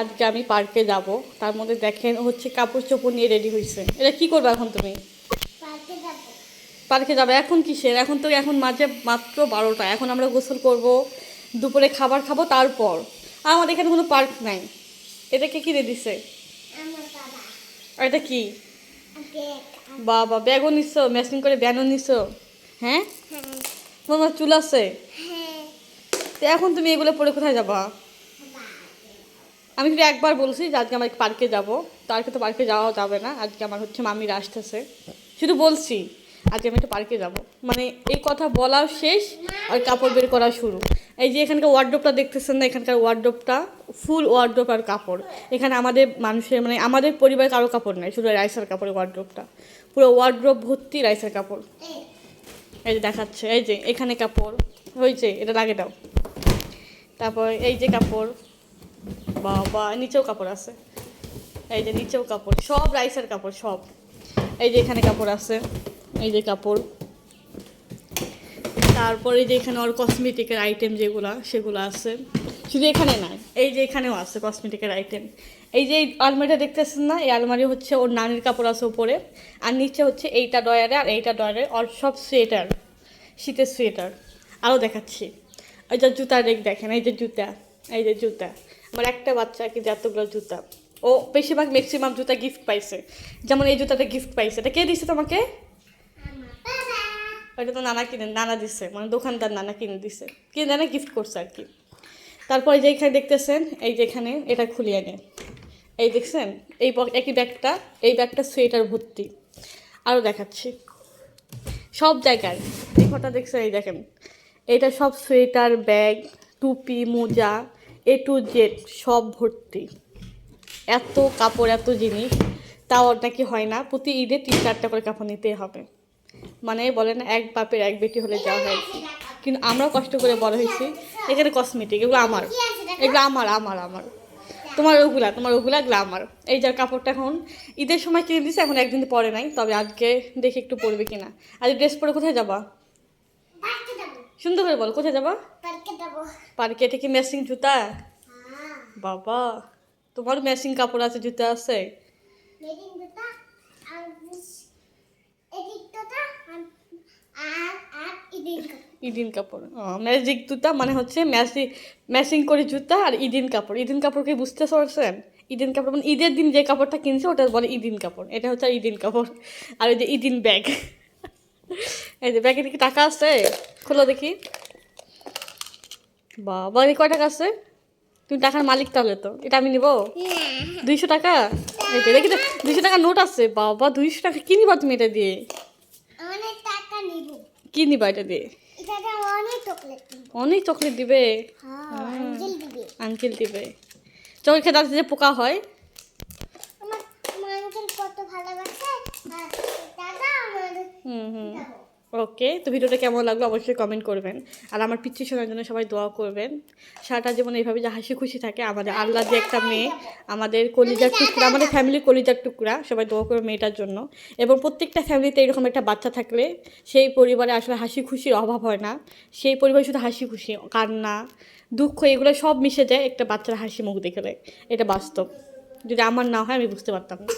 আজকে আমি পার্কে যাব। তার মধ্যে দেখেন হচ্ছে কাপড় চোপড় নিয়ে রেডি হয়েছে। এটা কি করবে এখন তুমি? পার্কে যাব। এখন কিসের? এখন তো এখন মাঝে মাত্র বারোটা। এখন আমরা গোসল করব দুপুরে খাবার খাব তারপর। আমাদের এখানে কোনো পার্ক নাই। এটা কে কিনে দিছে? এটা কি? বাবা ব্যাগও নিচ্ছ ম্যাচিং করে ব্যানও নিচ্ছ হ্যাঁ? হ্যাঁ। তোমার চুল আছে? হ্যাঁ। তো এখন তুমি এগুলো পরে কোথায় যাবা? আমি কিন্তু একবার বলছি যে আজকে আমার পার্কে যাব। তো আজকে তো পার্কে যাওয়া যাবে না। আজকে আমার হচ্ছে মামিরা আসতেছে। শুধু বলছি, আজকে আমি একটু পার্কে যাব। মানে এই কথা বলা শেষ আর কাপড় বের করা শুরু। এই যে এখানকার ওয়ার্ড্রোপটা দেখতেছেন না, এখানকার ওয়ার্ড্রোপটা ফুল ওয়ার্ড্রোপ আর কাপড়। এখানে আমাদের মানুষের মানে আমাদের পরিবারের কারও কাপড় নাই, শুধু রাইসের কাপড়ের ওয়ার্ড্রোপটা পুরো ওয়ার্ড্রোপ ভর্তি রাইসের কাপড়। এই যে দেখাচ্ছে, এই যে এখানে কাপড় হয়েছে এটা লাগে দাও। তারপর এই যে কাপড় বাবা, নিচেও কাপড় আছে। এই যে নিচেও কাপড়, সব রাইসের কাপড়, সব। এই যে এখানে কাপড় আছে, এই যে কাপড়। তারপরে যে এখানে ওর কসমেটিকের আইটেম যেগুলো, সেগুলো আছে। শুধু এখানে নাই এই যে এখানেও আছে কসমেটিকের আইটেম এই যে আলমারিটা দেখতেছেন না? এই আলমারি হচ্ছে ওর নানির কাপড় আছে উপরে। আর নিচে হচ্ছে এইটা ডয়ারে আর এইটা ডয়ারে ওর সব সোয়েটার শীতের সোয়েটার আরও দেখাচ্ছি। ওই যে জুতার রেক দেখেন, এই যে জুতা, এই যে জুতা। আমার একটা বাচ্চা কি যে এতগুলো জুতা। ও বেশিরভাগ ম্যাক্সিমাম জুতা গিফট পাইছে। যেমন এই জুতাটা গিফট পাইছে। এটা কে দিছে তোমাকে? ওইটা তো নানা কিনে নানা দিছে। মানে দোকানদার নানা কিনে দিছে। কিনে নানা গিফট করছে আর কি। তারপরে যে এখানে দেখতেছেন এই যে এখানে এটা খুলিয়ে নে এই দেখছেন? এই একই ব্যাগটা এই ব্যাগটা সোয়েটার ভর্তি। আরও দেখাচ্ছি। সব জায়গায় এই কটা দেখছেন এই দেখেন। এটা সব সোয়েটার ব্যাগ টুপি মোজা। এ টু জেড সব ভর্তি। এত কাপড়, এত জিনিস, তাও নাকি হয় না। প্রতি ঈদে তিন চারটা করে কাপড় নিতেই হবে। মানে বলেন এক বাপের এক বেটি হলে যাওয়া হয়। কিন্তু আমরাও কষ্ট করে বড় হয়েছি। এখানে কসমেটিক এগুলো আমার। এগুলো আমার আমার আমার। তোমার ওগুলা তোমার ওগুলা, এগুলো আমার। এই যার কাপড়টা এখন ঈদের সময় কিনে দিছে, এখন একদিন পরে নাই। তবে আজকে দেখি একটু পরবে কিনা। আজ ড্রেস পরে কোথায় যাবা? সুন্দর করে বল, কোথায় যাবা? পার্কে এটা কি ম্যাচিং জুতা? হ্যাঁ। বাবা তোমার ম্যাচিং কাপড় আছে জুতা আছে? ইদিন কাপড়। ম্যাজিক জুতা মানে হচ্ছে ম্যাচিং ম্যাচিং করে জুতা আর ইদিন কাপড়। ইদিন কাপড়কে বুঝতে পারছেন ইদিন কাপড় মানে ঈদের দিন যে কাপড়টা কিনছে ওটা বলে ইদিন কাপড়। এটা হচ্ছে ইদিন কাপড়। আর ওই যে ইদিন ব্যাগ এই যে ব্যাগে কি টাকা আছে? খোলো দেখি। বাবা এই কয় টাকা আছে? তুমি টাকার মালিক তাহলে তো। এটা আমি নিব? দুইশো টাকা? দেখি তো দুইশো টাকা নোট আছে। বাবা দুইশো টাকা কি নিবা তুমি এটা দিয়ে? কি নিবা এটা দিয়ে? অনেক চকলেট চকলেট দিবে? হ্যাঁ আঙ্কেল দিবে। চকলেট খেতে যে পোকা হয় আমার আমার আঙ্কেল কত ভালোবাসে আর দাদা আমার হুম হুম যাব ওকে, তো ভিডিওটা কেমন লাগল অবশ্যই কমেন্ট করবেন। আর আমার পিচ্ছি শোনার জন্য সবাই দোয়া করবেন। সারাটা জীবন এইভাবে যে হাসি খুশি থাকে, আমাদের আল্লাহ যে একটা মেয়ে, আমাদের কলিজার টুকরা, আমাদের ফ্যামিলির কলিজার টুকরা, সবাই দোয়া করবে মেয়েটার জন্য। এবং প্রত্যেকটা ফ্যামিলিতে এরকম একটা বাচ্চা থাকলে, সেই পরিবারে আসলে হাসি খুশির অভাব হয় না। সেই পরিবারে শুধু হাসি খুশি, কান্না, দুঃখ, এগুলো সব মিশে যায় একটা বাচ্চার হাসি মুখ দেখলে। এটা বাস্তব। যদি আমার না হয়, আমি বুঝতে পারতাম না।